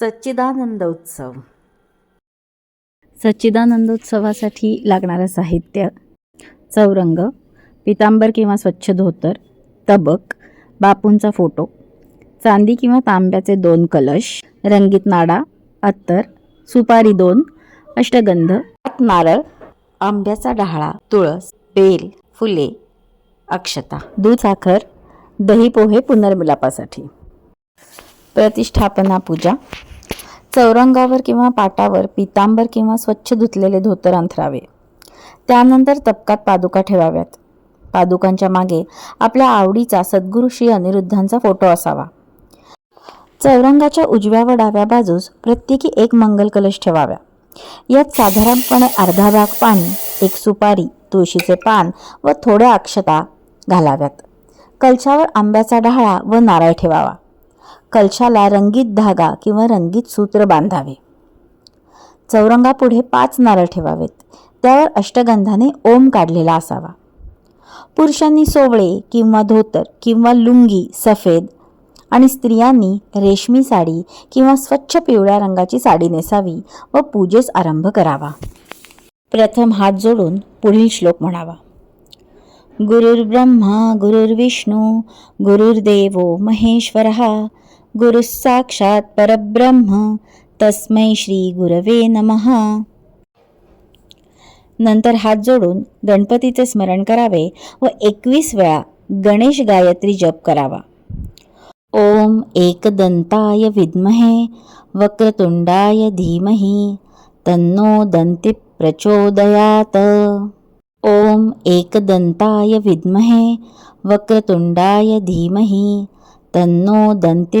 सच्चिदानंद उत्सव. सच्चिदानंदोत्सवासाठी लागणारं साहित्य चौरंग पितांबर किंवा स्वच्छ धोतर तबक बापूंचा फोटो चांदी किंवा तांब्याचे दोन कलश रंगीत नाडा अत्तर सुपारी दोन अष्टगंध नारळ आंब्याचा डहाळा तुळस बेल फुले अक्षता दूध साखर दही पोहे पुनर्मिलापासाठी. प्रतिष्ठापना पूजा चौरंगावर किंवा पाटावर पितांबर किंवा स्वच्छ धुतलेले धोतर अंथरावे. त्यानंतर तपकात पादुका ठेवाव्यात. पादुकांच्या मागे आपल्या आवडीचा सद्गुरू श्री अनिरुद्धांचा फोटो असावा. चौरंगाच्या उजव्या व डाव्या बाजूस प्रत्येकी एक मंगल कलश ठेवाव्या. यात साधारणपणे अर्धा भाग पाणी एक सुपारी तुळशीचे पान व थोड्या अक्षता घालाव्यात. कलशावर आंब्याचा डहाळा व नारळ ठेवावा. कलशाला रंगीत धागा किंवा रंगीत सूत्र बांधावे. चौरंगापुढे पाच नारळ ठेवावेत. त्यावर अष्टगंधाने ओम काढलेला असावा. पुरुषांनी सोवळे किंवा धोतर किंवा लुंगी सफेद आणि स्त्रियांनी रेशमी साडी किंवा स्वच्छ पिवळ्या रंगाची साडी नेसावी व पूजेस आरंभ करावा. प्रथम हात जोडून पुढील श्लोक म्हणावा. गुरुर्ब्रह्मा गुरुर्विष्णू गुरुर्देवो महेश्वर गुरुस्साक्षात् परब्रह्म। तस्मै श्री गुरवे नमः। नंतर हात जोडून गणपतीचे स्मरण करावे व एकवीस वेळा गणेश गायत्री जप करावा. ओम एकदंताय विद्महे वक्रतुंडाय धीमहि तन्नो दंती प्रचोदयात। ओम एकदंताय विद्महे वक्रतुंडाय धीमहि तन्नो दंती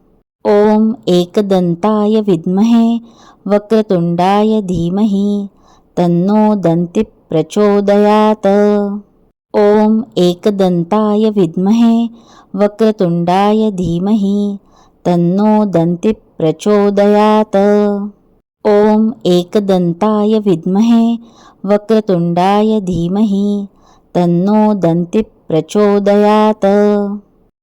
ओम एकदंताय विद्महे वक्रतुंडाय धीमहि तन्नो दन्ति प्रचोदयात। ओम एकदंताय विद्महे वक्रतुंडाय धीमहि तन्नो दंती प्रचोदयात। ओम एकदंताय विद्महे वक्रतुंडाय धीमहि तन्नो दंती प्रचोदयात।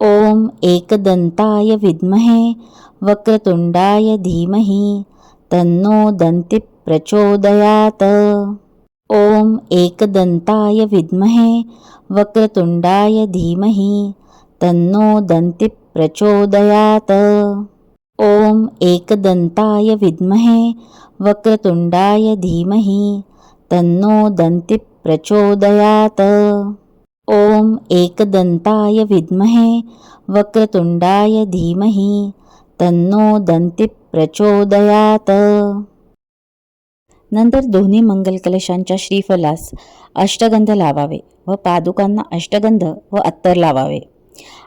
ओम एकदंताय विद्महे वक्रतुंडाय धीमहि तन्नो दन्ति प्रचोदयात। ओम एकदंताय विद्महे वक्रतुंडाय धीमहि तन्नो दंती प्रचोदयात। ओम एकदंताय विद्महे वक्रतुंडाय धीमहि तन्नो दंती प्रचोदयात। ओम एकदंताय विद्महे वक्रतुंडाय धीमहि तन्नो दंती प्रचोदयात। नंतर दोन्ही मंगलकलशांच्या श्रीफलास अष्टगंध लावावे व पादुकांना अष्टगंध व अत्तर लावावे.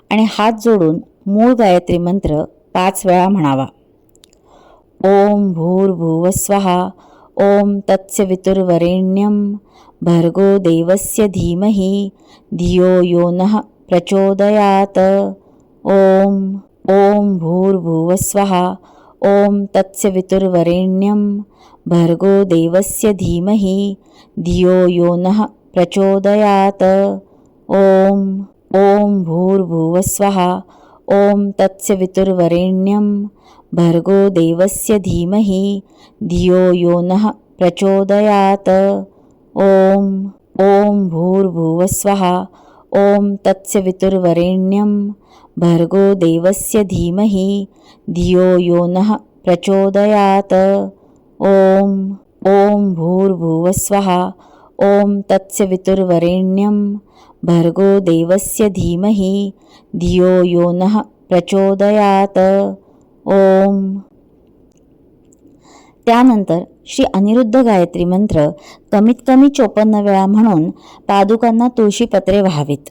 आणि हात जोडून मूळ गायत्री मंत्र पाच वेळा म्हणावा. ओम भूर्भुवस्वहा ओम तत्सवितुर्वरेण्यं भर्गो देवस्य धीमहि धियो यो नः प्रचोदयात्। ओम ओम भूर्भुवस्वहा ओम तत्सवितुर्वरेण्यं भर्गो देवस्य धीमहि धियो यो नः प्रचोदयात्। ओम ओम भूर्भुवस्वहा ओम तत्सवितुर्वरेण्यं भर्गो देवस्य धीमहि। धियो यो नः प्रचोदयात्। ओम ओम भूर्भुवस्वहा ओम तत्सवितुर्वरेण्यं भर्गो देवस्य धीमहि। धियो यो नः प्रचोदयात्। ओम ओम भूर्भुवस्वहा ओम तत्सवितुर्वरेण्यं भर्गो देवस्य धीमहि। धियो यो नः प्रचोदयात् ओम. त्यानंतर श्री अनिरुद्ध गायत्री मंत्र कमीत कमी चोपन्न वेळा म्हणून पादुकांना तुळशीपत्रे व्हावीत.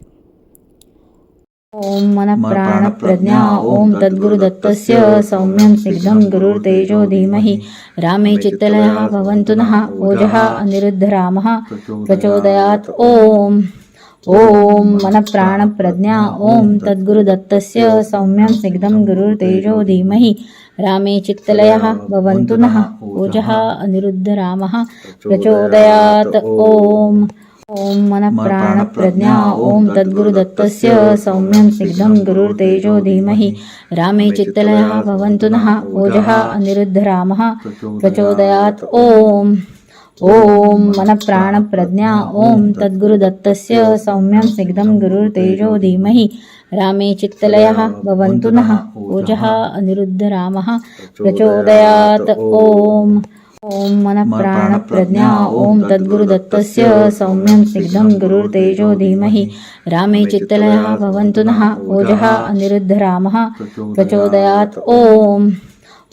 ओम मन प्राण प्रज्ञा ओम तद्गुरुदत्तस्य सौम्यं सिद्धं गुरुर्तेजो धीमहि रामे चित्तलयः भवन्तु नः ओजः अनिरुद्धरामः प्रचोदयात्। ओम। ओम मन प्राण प्रज्ञा ओम तद्गुरुदत्तस्य सौम्यं स्निग्धं गुरुर्तेजो धीमहि। रामे चित्तलयः भवन्तु नः ओजः अनिरुद्धरामः प्रचोदयात् ओम ओम मन प्राण प्रज्ञा ओम तद्गुरुदत्तस्य सौम्यं स्निग्धं गुरुर्तेजो धीमहि। रामे चित्तलयः भवन्तु नः ओजः अनिरुद्धरामः प्रचोदयात् ओम ओम मन प्राण प्रज्ञा ओम तद्गुरुदत्तस्य सौम्यं सिग्धं गुरुर्तेजो धीमहि। रामे चित्तलयः भवन्तु नः ओजः अनिरुद्धरामः प्रचोदयात्। ओम ओम मन प्राण प्रज्ञा ओम तद्गुरुदत्तस्य सौम्यं सिग्धं गुरुर्तेजो धीमहि। रामे चित्तलयः भवन्तु नः ओजः अनिरुद्धरामः प्रचोदयात्। ओम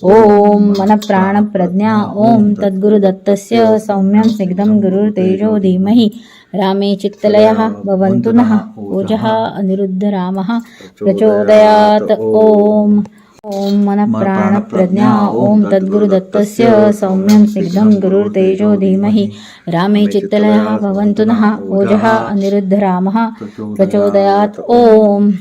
ओम मन प्राण प्रज्ञा ओम तद्गुरुदत्तस्य सौम्यं सिद्धं गुरुर्तेजो धीमहि। रामे चित्तलयः भवन्तु नः ओजः अनिरुद्धरामः प्रचोदयात् ओम ओम मन प्राण प्रज्ञा ओम तद्गुरुदत्तस्य सौम्यं सिद्धं गुरुर्तेजो धीमहि। रामे चित्तलयः भवन्तु नः ओजः अनिरुद्धरामः प्रचोदयात् ओम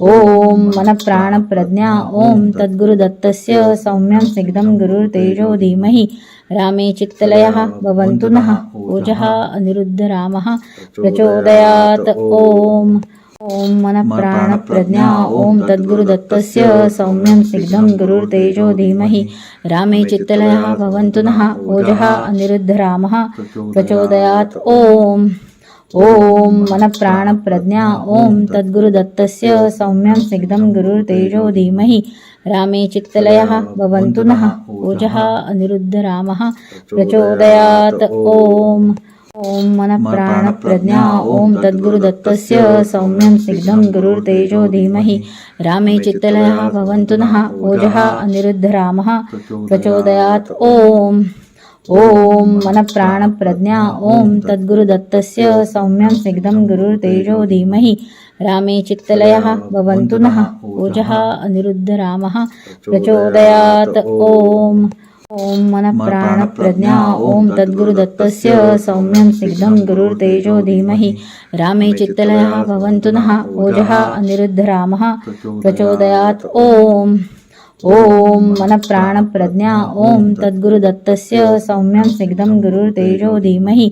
ओम मन प्राण प्रज्ञा ओम तद्गुरुदत्तस्य सौम्यं सिद्धं गुरुर्तेजो धीमहि। रामे चित्तलयः भवन्तु नः ओजः। अनिरुद्धरामः। प्रचोदयात् ओम ओम मन प्राण प्रज्ञा ओम तद्गुरुदत्तस्य सौम्यं सिद्धं गुरुर्तेजो धीमहि। रामे चित्तलयः भवन्तु नः ओजः अनिरुद्धरामः। प्रचोदयात् ओम ओम मन प्राण प्रज्ञा ओम तद्गुरुदत्तस्य सौम्यं सिग्धं गुरुर्तेजो धीमहि। रामे चित्तलयः भवन्तु नः ओजः अनिरुद्धरामः प्रचोदयात् ओम ओम मन प्राण प्रज्ञा ओम तद्गुरुदत्तस्य सौम्यं सिग्धं गुरुर्तेजो धीमहि। रामे चित्तलयः भवन्तु नः ओजः अनिरुद्धरामः प्रचोदयात् ओम ओम मन प्राण प्रज्ञा ओम तद्गुरुदत्तस्य सौम्यं सिद्धं गुरुर्तेजो धीमहि। रामे चित्तलयः भवन्तु नः ओजः अनिरुद्धरामः प्रचोदयात् ओम ओम मन प्राण प्रज्ञा ओम तद्गुरुदत्तस्य सौम्यं सिद्धं गुरुर्तेजो धीमहि। रामे चित्तलयः भवन्तु नः ओजः अनिरुद्धरामः प्रचोदयात् ओम ओम मन प्राण प्रज्ञा ओम तद्गुरुदत्तस्य सौम्यं सिग्धं गुरुर्तेजो धीमहि।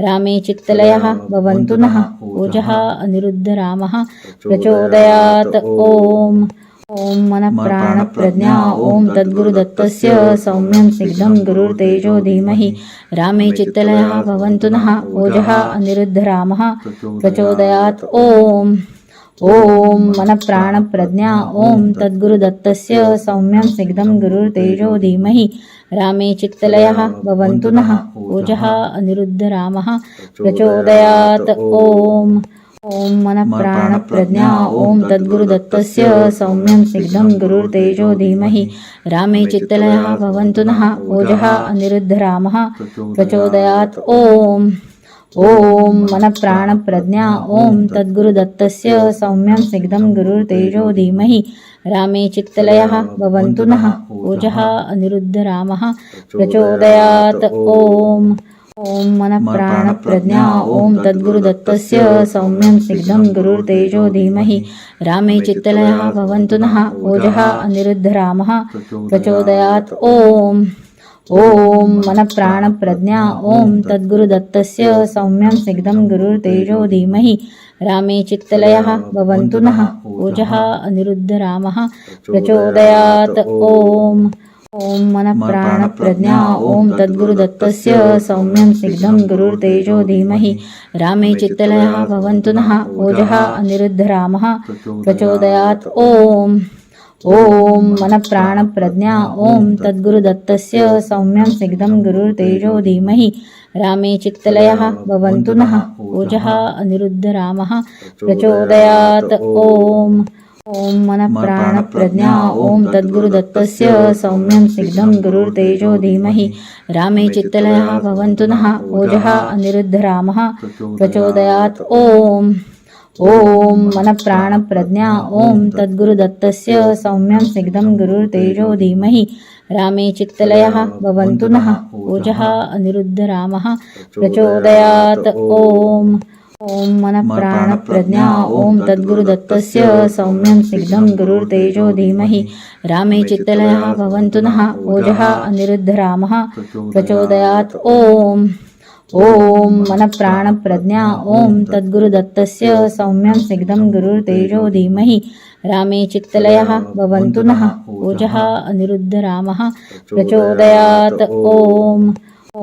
रामे चित्तलयः भवन्तु नः ओजः अनिरुद्धरामः प्रचोदयात् ओम ओम मन प्राण प्रज्ञा ओम तद्गुरुदत्तस्य सौम्यं सिग्धं गुरुर्तेजो धीमहि। रामे चित्तलयः भवन्तु नः ओजः अनिरुद्धरामः प्रचोदयात् ओम ओम मन प्राण प्रज्ञा ओम तद्गुरुदत्तस्य सौम्यं स्निग्धं गुरुर्तेजो धीमहि। रामे चित्तलयः भवन्तु नः ओजः अनिरुद्धरामः प्रचोदयात् ओम ॐ मनःप्राणप्रज्ञा ॐ तद्गुरुदत्तस्य सौम्यं सिद्धं गुरुर्तेजो धीमहि। रामे चित्तलयः भवन्तु नः ओजः अनिरुद्धरामः प्रचोदयात् ॐ ॐ मनःप्राणप्रज्ञा ॐ तद्गुरुदत्तस्य सौम्यं सिद्धं गुरुर्तेजो धीमहि। रामे चित्तलयः भवन्तु नः ओजः अनिरुद्धरामः। प्रचोदयात्। ॐ। ॐ मनःप्राणप्रज्ञा ॐ तद्गुरुदत्तस्य सौम्यं सिद्धं गुरुर्तेजो धीमहि। रामे चित्तलयः भवन्तु नः ओजः अनिरुद्धरामः। प्रचोदयात्। ॐ। ॐ मनप्राणप्रज्ञा ॐ तद्गुरुदत्तस्य सौम्यं स्निग्धं गुरुर्तेजो धीमहि। रामे चित्तलयः भवन्तु नः ओजः अनिरुद्धरामः प्रचोदयात् ॐ। ॐ मनप्राणप्रज्ञा ॐ तद्गुरुदत्तस्य सौम्यं स्निग्धं गुरुर्तेजो धीमहि। रामे चित्तलयः भवन्तु नः ओजः अनिरुद्धरामः प्रचोदयात् ॐ। ॐ मनःप्राणप्रज्ञा ॐ तद्गुरुदत्तस्य सौम्यं सिद्धं गुरुर्तेजो धीमहि। रामे चित्तलयः भवन्तु नः ओजः अनिरुद्धरामः प्रचोदयात् ॐ। ॐ मनःप्राणप्रज्ञा ॐ तद्गुरुदत्तस्य सौम्यं सिद्धं गुरुर्तेजो धीमहि। रामे चित्तलयः भवन्तु नः ओजः अनिरुद्धरामः प्रचोदयात् ॐ ॐ मनःप्राणप्रज्ञा ॐ तद्गुरुदत्तस्य सौम्यं सिद्धं गुरुर्तेजो धीमहि। रामे चित्तलयः भवन्तु नः ओजः अनिरुद्धरामः प्रचोदयात् ॐ। ॐ मनःप्राणप्रज्ञा ॐ तद्गुरुदत्तस्य सौम्यं सिद्धं गुरुर्तेजो धीमहि। रामे चित्तलयः भवन्तु नः ओजः अनिरुद्धरामः प्रचोदयात् ॐ ॐ मनःप्राणप्रज्ञा ॐ तद्गुरुदत्तस्य सौम्यं सिद्धं गुरुर्तेजो धीमहि। रामे चित्तलयः भवन्तु नः ओजः अनिरुद्धरामः प्रचोदयात्। ॐ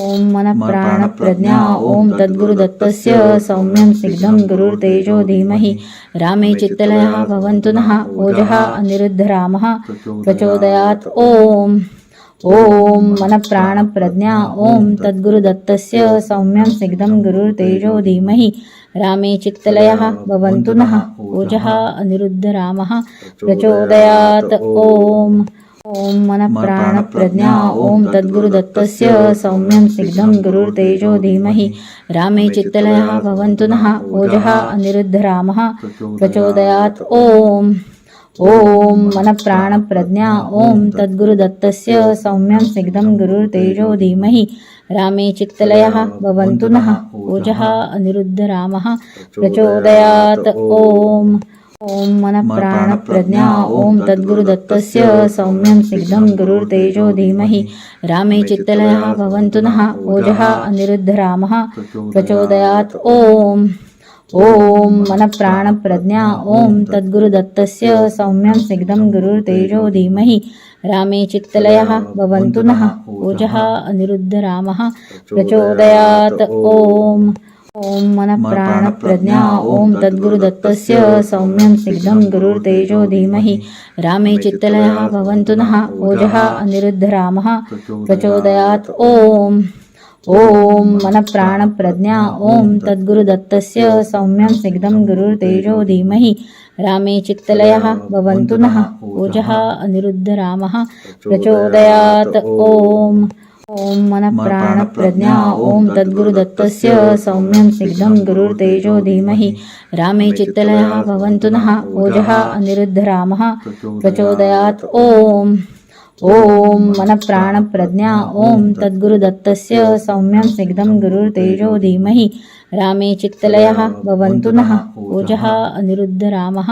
ॐ मनःप्राणप्रज्ञा ॐ तद्गुरुदत्तस्य सौम्यं सिद्धं गुरुर्तेजो धीमहि। रामे चित्तलयः भवन्तु नः ओजः अनिरुद्धरामः प्रचोदयात्। ॐ ॐ मनःप्राणप्रज्ञा ॐ तद्गुरुदत्तस्य सौम्यं सिग्धं गुरुर्तेजो धीमहि। रामे चित्तलयः भवन्तु नः ओजः अनिरुद्धरामः प्रचोदयात् ॐ। ॐ मनःप्राणप्रज्ञा ॐ तद्गुरुदत्तस्य सौम्यं सिग्धं गुरुर्तेजो धीमहि। रामे चित्तलयः भवन्तु नः ओजः अनिरुद्धरामः प्रचोदयात् ॐ। ॐ मनःप्राणप्रज्ञा ॐ तद्गुरुदत्तस्य सौम्यं स्निग्धं गुरुर्तेजो धीमहि। रामे चित्तलयः भवन्तु नः ओजः अनिरुद्धरामः प्रचोदयात् ॐ। ॐ मनःप्राणप्रज्ञा ॐ तद्गुरुदत्तस्य सौम्यं स्निग्धं गुरुर्तेजो धीमहि। रामे चित्तलयः भवन्तु नः ओजः अनिरुद्धरामः प्रचोदयात् ॐ ॐ मनःप्राणप्रज्ञा ॐ तद्गुरुदत्तस्य सौम्यं सिद्धं गुरुर्तेजो धीमहि। रामे चित्तलयः भवन्तु नः। ओजः अनिरुद्धरामः। प्रचोदयात् ॐ। ॐ मनःप्राणप्रज्ञा ॐ तद्गुरुदत्तस्य सौम्यं सिद्धं गुरुर्तेजो धीमहि। रामे चित्तलयः भवन्तु नः। ओजः अनिरुद्धरामः। प्रचोदयात् ॐ। ॐ मनप्राणप्रज्ञा ॐ तद्गुरुदत्तस्य सौम्यं स्निग्धं गुरुर्तेजो धीमहि। रामे चित्तलयः भवन्तु नः ओजः अनिरुद्धरामः प्रचोदयात् ॐ। ॐ मनःप्राणप्रज्ञा ॐ तद्गुरुदत्तस्य सौम्यं सिद्धं गुरुर्तेजो धीमहि। रामे चित्तलयः भवन्तु नः ओजः अनिरुद्धरामः प्रचोदयात् ॐ ॐ मनःप्राणप्रज्ञा ॐ तद्गुरुदत्तस्य सौम्यं सिद्धं गुरुर्तेजो धीमहि। रामे चित्तलयः भवन्तु नः ओजः अनिरुद्धरामः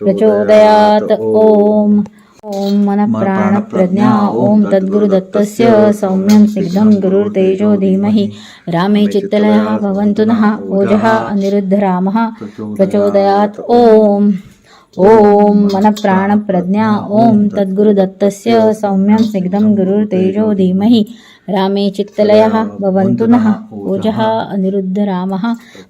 प्रचोदयात्। ॐ ॐ मनःप्राणप्रज्ञा ॐ तद्गुरुदत्तस्य सौम्यं सिद्धं गुरुर्तेजो धीमहि। रामे चित्तलयः भवन्तु नः ओजः अनिरुद्धरामः प्रचोदयात्। ॐ। ॐ मनःप्राणप्रज्ञा ॐ तद्गुरुदत्तस्य सौम्यं सिग्धं गुरुर्तेजो धीमहि। रामे चित्तलयः भवन्तु नः ओजः अनिरुद्धरामः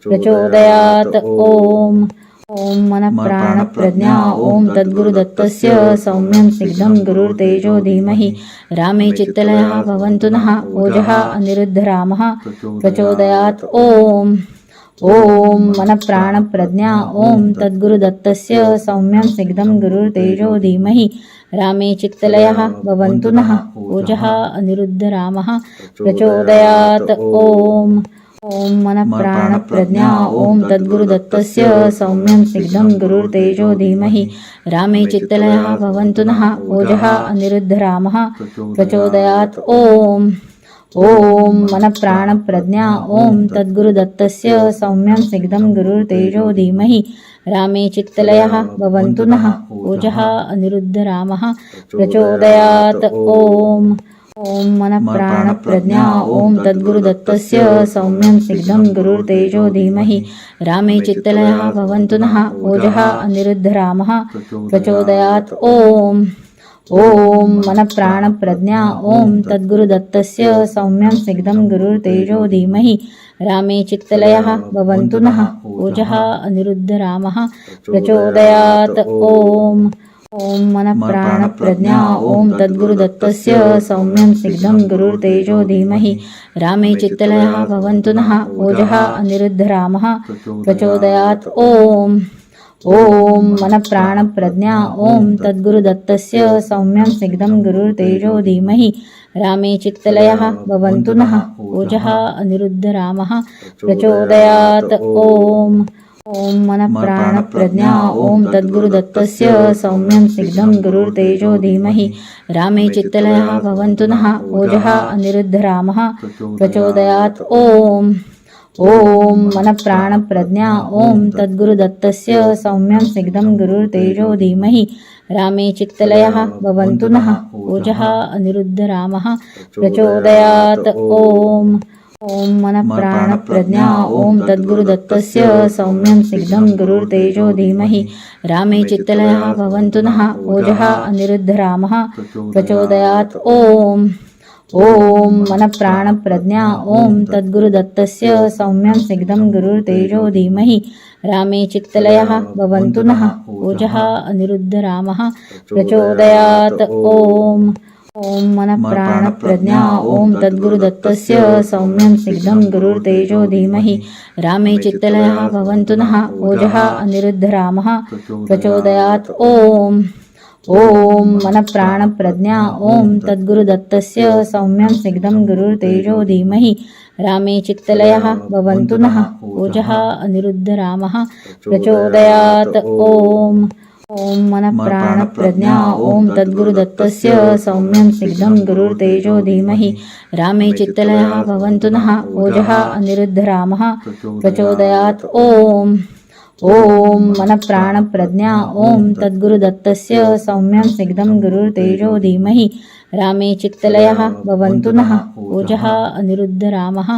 प्रचोदयात् ॐ। ॐ मनःप्राणप्रज्ञा ॐ तद्गुरुदत्तस्य सौम्यं सिग्धं गुरुर्तेजो धीमहि। रामे चित्तलयः भवन्तु नः ओजः अनिरुद्धरामः प्रचोदयात् ॐ। ॐ मनप्राणप्रज्ञा ॐ तद्गुरुदत्तस्य सौम्यं सिग्धं गुरुर्तेजो धीमहि। रामे चित्तलयः भवन्तु नः ओजः अनिरुद्धरामः। प्रचोदयात् ॐ ॐ मनप्राणप्रज्ञा ॐ तद्गुरुदत्तस्य सौम्यं सिग्धं गुरुर्तेजो धीमहि। रामे चित्तलयः भवन्तु नः ओजः अनिरुद्धरामः। प्रचोदयात् ॐ ॐ मनप्राणप्रज्ञा ॐ तद्गुरुदत्तस्य सौम्यं सिग्धं गुरुर्तेजो धीमहि। रामे चित्तलयः भवन्तु नः ओजः अनिरुद्धरामः प्रचोदयात् ॐ। ॐ मनप्राणप्रज्ञा ॐ तद्गुरुदत्तस्य सौम्यं सिग्धं गुरुर्तेजो धीमहि। रामे चित्तलयः भवन्तु नः ओजः अनिरुद्धरामः प्रचोदयात् ॐ। ॐ मनप्राणप्रज्ञा ॐ तद्गुरुदत्तस्य सौम्यं सिग्धं गुरुर्तेजो धीमहि। रामे चित्तलयः भवन्तु नः ओजः अनिरुद्धरामः प्रचोदयात् ॐ। ॐ मनप्राणप्रज्ञा ॐ तद्गुरुदत्तस्य सौम्यं सिग्धं गुरुर्तेजो धीमहि। रामे चित्तलयः भवन्तु नः ओजः अनिरुद्धरामः प्रचोदयात् ॐ ॐ मनप्राणप्रज्ञा ॐ तद्गुरुदत्तस्य सौम्यं सिग्धं गुरुर्तेजो धीमहि। रामे चित्तलयः भवन्तु नः ओजः अनिरुद्धरामः। प्रचोदयात् ॐ। ॐ मनप्राणप्रज्ञा ॐ तद्गुरुदत्तस्य सौम्यं सिग्धं गुरुर्तेजो धीमहि। रामे चित्तलयः भवन्तु नः ओजः अनिरुद्धरामः। प्रचोदयात् ॐ। ॐ मनप्राणप्रज्ञा ॐ तद्गुरुदत्तस्य सौम्यं सिग्धं गुरुर्तेजो धीमहि। रामे चित्तलयः भवन्तु नः ओजः अनिरुद्धरामः। प्रचोदयात् ॐ। ॐ मनप्राणप्रज्ञा ॐ तद्गुरुदत्तस्य सौम्यं सिग्धं गुरुर्तेजो धीमहि। रामे चित्तलयः भवन्तु नः ओजः अनिरुद्धरामः। प्रचोदयात्। ॐ ॐ मनप्राणप्रज्ञा ॐ तद्गुरुदत्तस्य सौम्यं सिग्धं गुरुर्तेजो धीमहि। रामे चित्तलयः भवन्तु नः ओजः अनिरुद्धरामः प्रचोदयात् ॐ। ॐ मनप्राणप्रज्ञा ॐ तद्गुरुदत्तस्य सौम्यं सिग्धं गुरुर्तेजो धीमहि। रामे चित्तलयः भवन्तु नः ओजः अनिरुद्धरामः प्रचोदयात् ॐ। ॐ मनप्राणप्रज्ञा ॐ तद्गुरुदत्तस्य सौम्यं सिग्धं गुरुर्तेजो धीमहि। रामे चित्तलयः भवन्तु नः ओजः अनिरुद्धरामः प्रचोदयात्। ॐ ॐ मनप्राणप्रज्ञा ॐ तद्गुरुदत्तस्य सौम्यं सिग्धं गुरुर्तेजो धीमहि। रामे चित्तलयः भवन्तु नः ओजः अनिरुद्धरामः प्रचोदयात्। ॐ ॐ मनप्राणप्रज्ञा ॐ तद्गुरुदत्तस्य सौम्यं सिग्धं गुरुर्तेजो धीमहि। रामे चित्तलयः भवन्तु नः ओजः अनिरुद्धरामः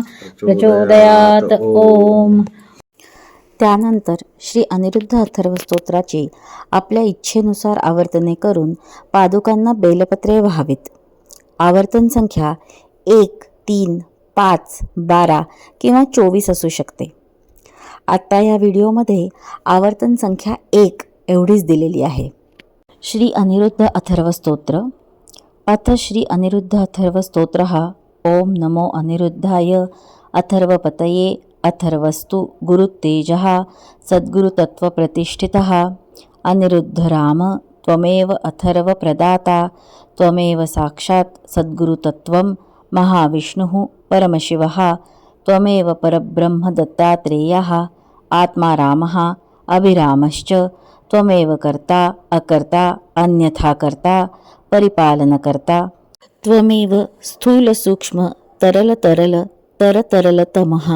प्रचोदयात् ओम त्यानंतर श्री अनिरुद्ध अथर्व स्तोत्राची आपल्या इच्छेनुसार आवर्तने करून पादुकांना बेलपत्रे व्हावीत. आवर्तन संख्या एक तीन पाच बारा किंवा चोवीस असू शकते. आत्ता या व्हिडिओमध्ये आवर्तन संख्या एक एवढीच दिलेली आहे. श्री अनिरुद्ध अथर्व स्तोत्र. अथ श्री अनिरुद्ध अथर्व स्तोत्र ओम नमो अनिरुद्धाय. अथर्वपतये अथर्वस्तु गुरुतेज सद्गुरुतत्त्वप्रतिष्ठितः अनिरुद्धराम त्वमेव अथर्वप्रदाता त्वमेव साक्षात् सद्गुरुतत्त्वं महाविष्णुः परमशिवः. त्वमेव परब्रह्मदत्तात्रेयः आत्मा रामः अभिरामश्च त्वमेव कर्ता अकर्ता अन्यथा कर्ता परिपालनकर्ता। त्वमेव स्थूलसूक्ष्म तरलतरल तरतरलतमः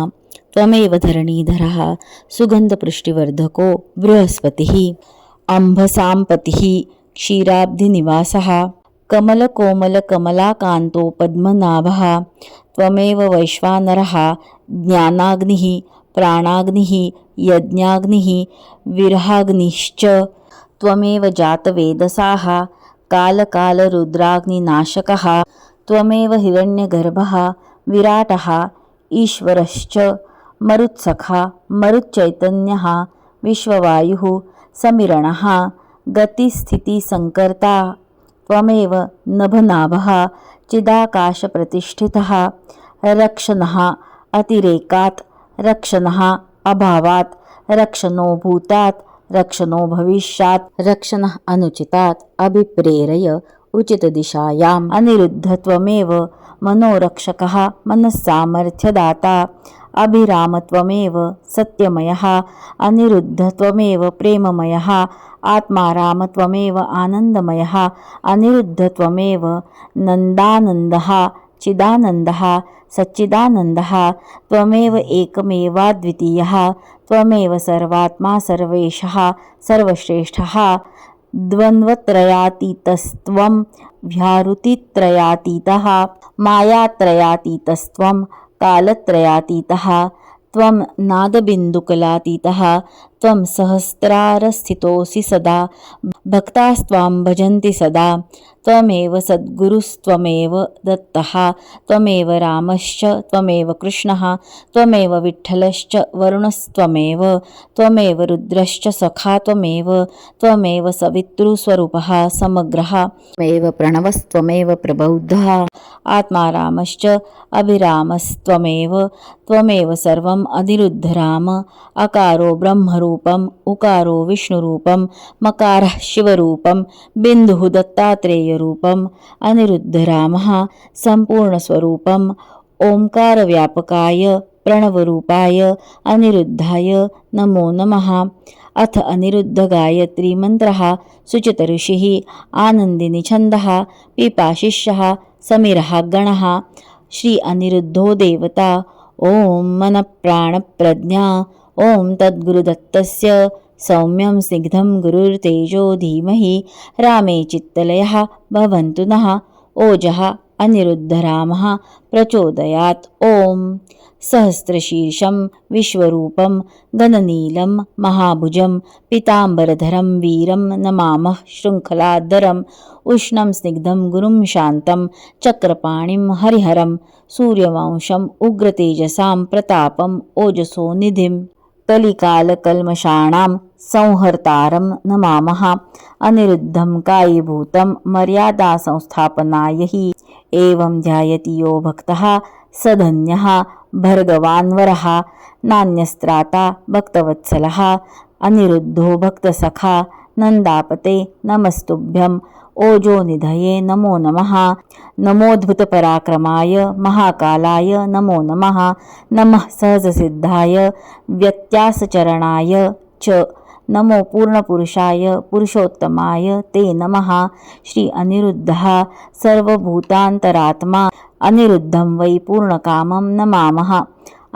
त्वमेव धरणीधरः सुगन्धपृष्टिवर्धको बृहस्पतिः। अम्भसाम्पतिः क्षीराब्धिनिवासः। कमलकोमलकमलाकान्तो पद्मनाभः त्वमेव वैश्वानरः ज्ञानाग्निः प्राणाग्निः यज्ञाग्निः विरहाग्निश्च त्वमेव जातवेदसाः कालकालरुद्राग्निनाशकः त्वमेव हिरण्यगर्भः विराटः ईश्वरश्च मरुत्सखा मरुच्चैतन्यः विश्ववायुः समिरणः गतिस्थितिसङ्कर्ता त्वमेव नभनाभः चिदाकाशप्रतिष्ठितः रक्षणः अतिरेकात् रक्षणः। अभावात रक्षणो भूतात् रक्षणो भविष्यात् रक्षणः अनुचितात् अभिप्रेरय उचितदिशायाम् अनिरुद्धत्वमेव मनोरक्षकः मनस्सामर्थ्यदाता अभिरामत्वमेव सत्यमयः अनिरुद्धत्वमेव प्रेममयः आत्मारामत्वमेव आनन्दमयः अनिरुद्धत्वमेव नन्दानन्दः चिदानंद सच्चिदानन्दः त्वमेव एकमेवाद्वितीयः त्वमेव सर्वात्मा सर्वेशः सर्वश्रेष्ठः। द्वन्द्वत्रयातीतस्त्वं व्याहृतित्रयातीतः मायात्रयातीतस्त्वं कालत्रयातीतः त्वं नादबिन्दुकलातीतः त्वं सहस्रारस्थितोऽसि सदा। भक्तास्त्वां भजन्ति सदा। त्वमेव सद्गुरुस्त्वमेव दत्तः। त्वमेव रामश्च त्वमेव कृष्णः। त्वमेव विठ्ठलश्च वरुणस्त्वमेव। त्वमेव रुद्रश्च सखा त्वमेव। त्वमेव सवितृस्वरूपः समग्रः। त्वमेव प्रणवस्त्वमेव प्रबौद्धः। आत्मा रामश्च अभिरामस्त्वमेव। त्वमेव सर्वम् अधिरुद्धराम अकारो रूपम उकारो विष्णुरूपं मकारः शिवरूपं बिन्दुः दत्तात्रेयरूपम् अनिरुद्धरामः सम्पूर्णस्वरूपम् ओङ्कारव्यापकाय प्रणवरूपाय अनिरुद्धाय नमो नमः। अथ अनिरुद्धगायत्रीमन्त्रः सुचितऋषिः आनन्दिनी छन्दः पिपाशिष्यः समिरः गणः श्री अनिरुद्धो देवता ॐ मनप्राणप्रज्ञा ओम तद्गुरुदत्तस्य सौम्यं स्निग्धं गुरुर्तेजो धीमहि। रामे चित्तलयः भवन्तु नः। ओजः अनिरुद्धरामः प्रचोदयात्। ॐ सहस्रशीर्षं विश्वरूपं गणनीलं महाभुजं पीताम्बरधरं वीरं नमामः शृङ्खलाधरम् उष्णं स्निग्धं गुरुं शान्तं चक्रपाणिं हरिहरं सूर्यवंशम् उग्रतेजसां प्रतापम् ओजसो निधिम्। तलिकालकल्मषाणां संहर्तारं नमामः। अनिरुद्धं कायीभूतं मर्यादासंस्थापनाय हि। एवं ध्यायति यो भक्तः स धन्यः भर्गवान्वरः नान्यस्त्राता भक्तवत्सलः। अनिरुद्धो भक्तसखा नन्दापते ओजो ओजोनिधये नमो नमः। नमोद्भुतपराक्रमाय महाकालाय नमो नमः। नमः सहजसिद्धाय व्यत्यासचरणाय च। नमो पूर्णपुरुषाय पुरुषोत्तमाय ते नमः। श्री अनिरुद्धः सर्वभूतान्तरात्मा अनिरुद्धं वै पूर्णकामं नमामः।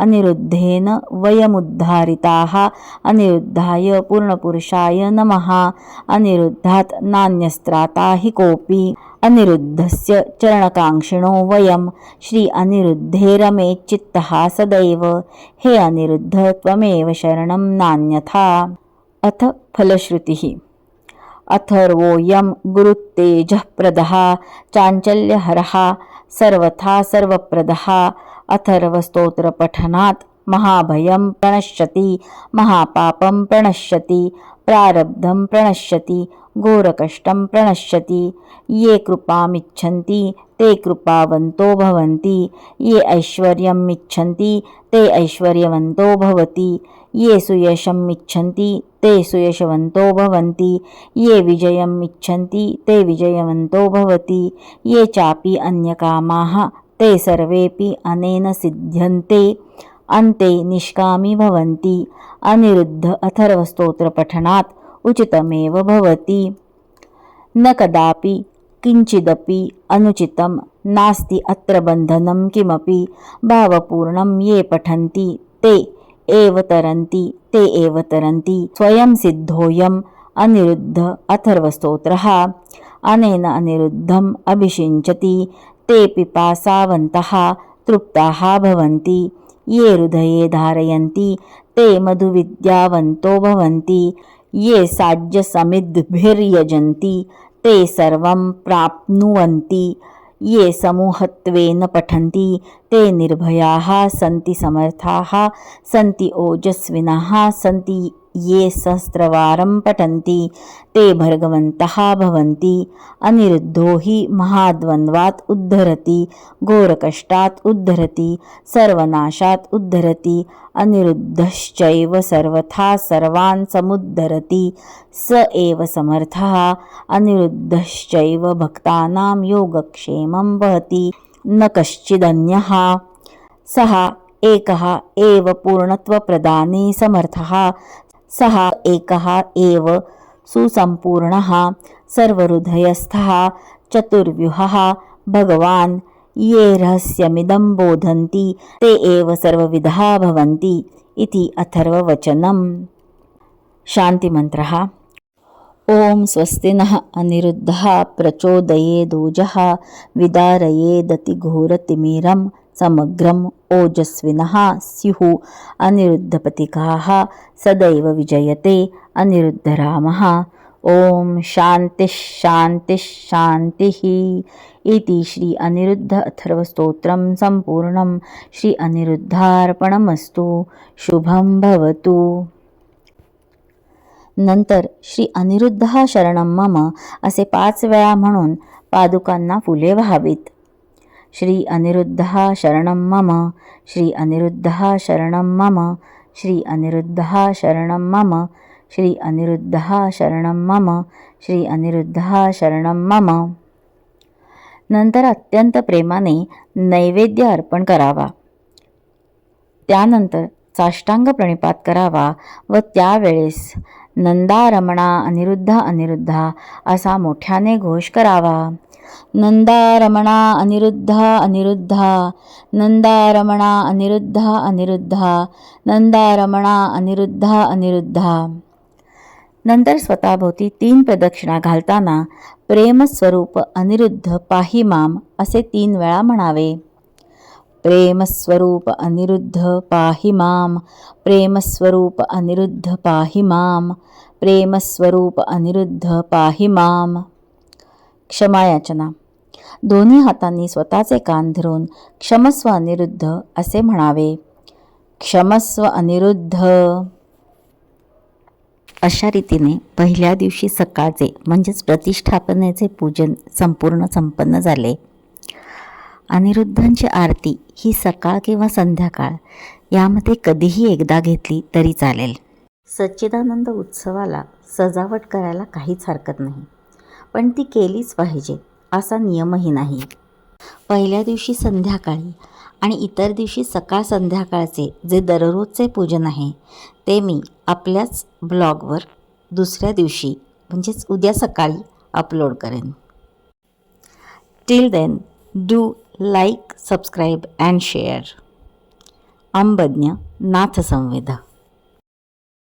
अनिरुद्धेन वयमुद्धारिताः। अनिरुद्धाय पूर्णपुरुषाय नमः। अनिरुद्धात् नान्यस्त्राता हि कोऽपि। अनिरुद्धस्य चरणकाङ्क्षिणो वयं श्री अनिरुद्धे चित्तः सदैव। हे अनिरुद्ध त्वमेव शरणं नान्यथा। अथ फलश्रुतिः। अथर्वोऽयं गुरुत्तेजः प्रदः चाञ्चल्यहरः। सर्वथा सर्वप्रदः। अथर्वस्तोत्रपठनात् महाभयं प्रणश्यति महापापं प्रणश्यति प्रारब्धं प्रणश्यति घोरकष्टं प्रणश्यति। ये कृपामिच्छन्ति ते कृपावन्तो भवन्ति। ये ऐश्वर्यम् इच्छन्ति ते ऐश्वर्यवन्तो भवति। ये सुयशम् इच्छन्ति ते सुयशवन्तो भवन्ति। ये विजयम् इच्छन्ति ते विजयवन्तो भवति। ये चापि अन्यकामाः ते सर्वेपि अनेन सिद्ध्यन्ते। अन्ते निष्कामी भवन्ति। अनिरुद्ध अथर्वस्तोत्रपठनात् उचितमेव भवति। न कदापि किञ्चिदपि अनुचितं नास्ति अत्र बन्धनं किमपि। भावपूर्णं ये पठन्ति ते एव तरन्ति ते एव तरन्ति। स्वयं सिद्धोऽयम् अनिरुद्ध अथर्वस्तोत्रः। अनेन अनिरुद्धम् अभिषिञ्चति। ते पिपासावन्तः तृप्ताः भवन्ति। ये हृदये धारयन्ति ते मधुविद्यावन्तो भवन्ति। ये साज्यसमिद्भिर्यजन्ति ते सर्वं प्राप्नुवन्ति। ये समूहत्वेन पठन्ति ते निर्भयाः सन्ति समर्थाः सन्ति ओजस्विनः सन्ति ये सहस्रवारं पठन्ति ते भर्गवन्तः भवन्ति। अनिरुद्धो हि महाद्वन्द्वात् उद्धरति घोरकष्टात् उद्धरति सर्वनाशात् उद्धरति अनिरुद्धश्चैव सर्वथा सर्वान् समुद्धरति। स एव समर्थः अनिरुद्धश्चैव भक्तानां योगक्षेमं वहति न कश्चिदन्यः। सः एकः एव पूर्णत्वप्रदाने समर्थः सः एकः एव सुसम्पूर्णः सर्वहृदयस्थः चतुर्व्यूहः। भगवान् ये रहस्यमिदं बोधन्ति ते एव सर्वविधाः भवन्ति इति अथर्ववचनम्। शान्तिमन्त्रः। ॐ स्वस्ति प्रचोदये अनिरुद्धः प्रचोदयेदोजः विदारयेदतिघोरतिमिरं समग्रम् ओजस्विनः स्युः अनिरुद्धपतिकाः सदैव विजयते अनिरुद्धरामः। ॐ शान्तिः शान्तिः शान्तिः इति श्री अनिरुद्ध अथर्वस्तोत्रं सम्पूर्णं श्री अनिरुद्धार्पणमस्तु। शुभं भवतु। नंतर श्री अनिरुद्ध शरणम मम असे पाच वेळा म्हणून पादुकांना फुले व्हावीत. श्री अनिरुद्ध शरणम मम श्री अनिरुद्ध शरणम मम श्री अनिरुद्ध शरणम मम श्री अनिरुद्ध शरणम मम श्री अनिरुद्ध शरणम मम. नंतर अत्यंत प्रेमाने नैवेद्य अर्पण करावा. त्यानंतर साष्टांग प्रणिपात करावा व त्यावेळेस नंदा रमणा अनिरुद्ध अनिरुद्धा असा मोठ्याने घोष करावा. नंदा रमणा अनिरुद्ध अनिरुद्धा नंदा रमणा अनिरुद्ध अनिरुद्धा नंदा रमणा अनिरुद्ध अनिरुद्धा. नंतर स्वतःभोवती तीन प्रदक्षिणा घालताना प्रेमस्वरूप अनिरुद्ध पाहिमाम असे तीन वेळा म्हणावे. प्रेमस्वरूप अनिरुद्ध पाहि माम। प्रेमस्वरूप अनिरुद्ध पाहि माम। प्रेमस्वरूप अनिरुद्ध पाहि माम। क्षमायाचना। दोन्ही हातांनी स्वतःचे कान धरून क्षमस्व अनिरुद्ध असे म्हणावे क्षमस्व अनिरुद्ध. अशा रीतीने पहिल्या दिवशी सकाळचे म्हणजेच प्रतिष्ठापनेचे पूजन संपूर्ण संपन्न झाले. अनिरुद्धांची आरती ही सकाळ किंवा संध्याकाळ यामध्ये कधीही एकदा घेतली तरी चालेल. सच्चिदानंद उत्सवाला सजावट करायला काहीच हरकत नाही. पण ती केलीच पाहिजे असा नियमही नाही. पहिल्या दिवशी संध्याकाळी आणि इतर दिवशी सकाळ संध्याकाळचे जे दररोजचे पूजन आहे ते मी आपल्याच ब्लॉगवर दुसऱ्या दिवशी म्हणजेच उद्या सकाळी अपलोड करेन. Till then do like subscribe and share अंबज्ञ नाथसंवेद